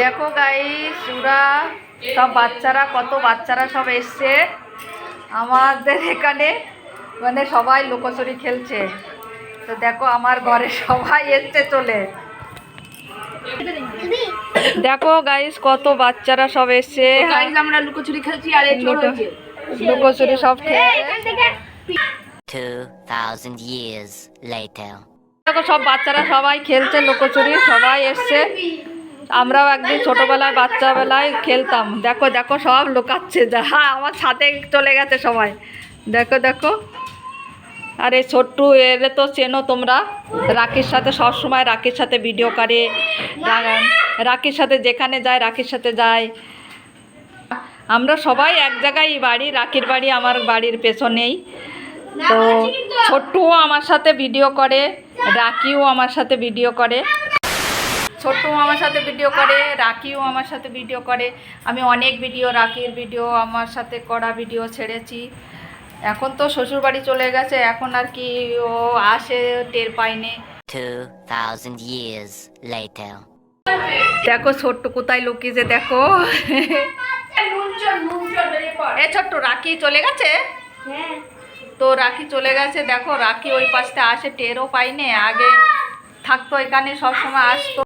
দেখো গাইস ওরা সব বাচ্চারা কত বাচ্চারা সব এসছে। আমাদের এখানে মানে সবাই লুকোচুরি খেলছে। তো দেখো আমার ঘরে সবাই এসছে চলে। দেখো গাইস কত বাচ্চারা সব এসছে। আমরা লুকোচুরি খেলছি আর এই লুকোচুরি সব খেলছে। 2,000 years later. দেখো সব বাচ্চারা সবাই খেলছে লুকোচুরি সবাই এসছে। আমরাও একদিন ছোটবেলায়, বাচ্চাবেলায় খেলতাম। দেখো দেখো, সব লুকাচ্ছে। যা আমার সাথে চলে গেছে সবাই। দেখো দেখো। আর এই ছোট্টু এলে তো চেনো তোমরা। রাখির সাথে সব সময় রাখির সাথে ভিডিও করে। রাখির সাথে যেখানে যায় রাখির সাথে যায়। আমরা সবাই এক জায়গায় বাড়ি রাখির বাড়ি, আমার বাড়ির পেছনেই। তো, ছোট্টুও আমার সাথে ভিডিও করে, রাকিও আমার সাথে ভিডিও করে। ছোট্টু আমার সাথে ভিডিও করে রাকিও আমার সাথে ভিডিও করে। আমি অনেক ভিডিও রাকির ভিডিও আমার সাথে করা ভিডিও ছেড়েছি। এখন তো শ্বশুরবাড়ি চলে গেছে এখন আর কি ও আসে টের পাইনি 2,000 years later. দেখো ছোট্ট কোথায় লুকিয়েছে দেখো। এ ছোট্ট রাখি চলে গেছে? তো রাখি চলে গেছে দেখো রাখি ওই পাশটা আসে টেরও পাইনি আগে থাকতো এখানে সব সময় আসতো।